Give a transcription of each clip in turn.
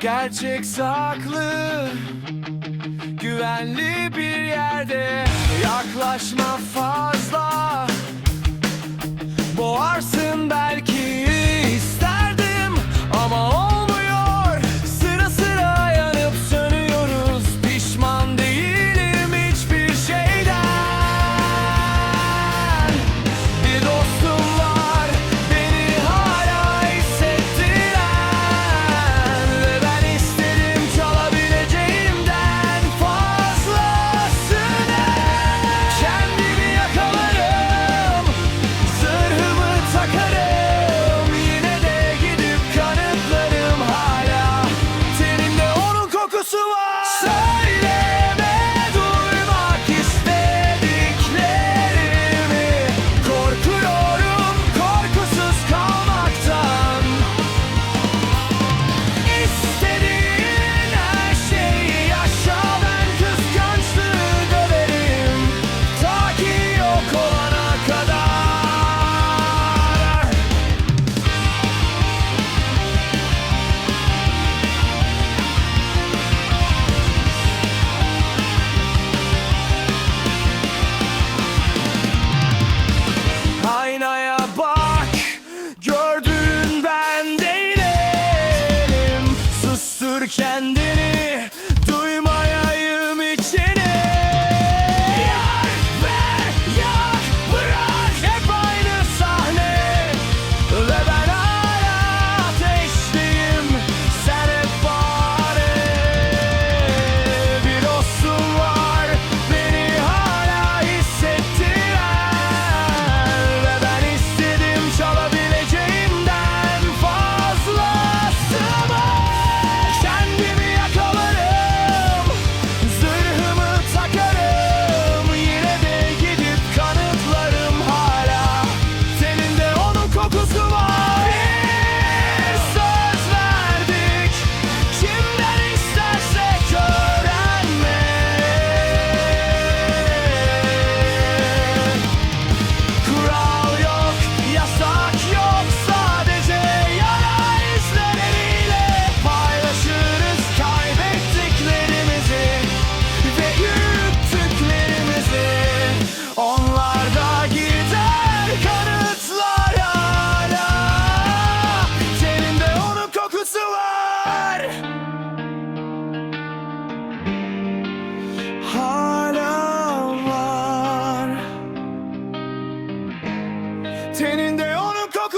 Gerçek saklı Güvenli bir yerde Yaklaşma fazla kendini Duymayayım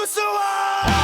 Kusuo!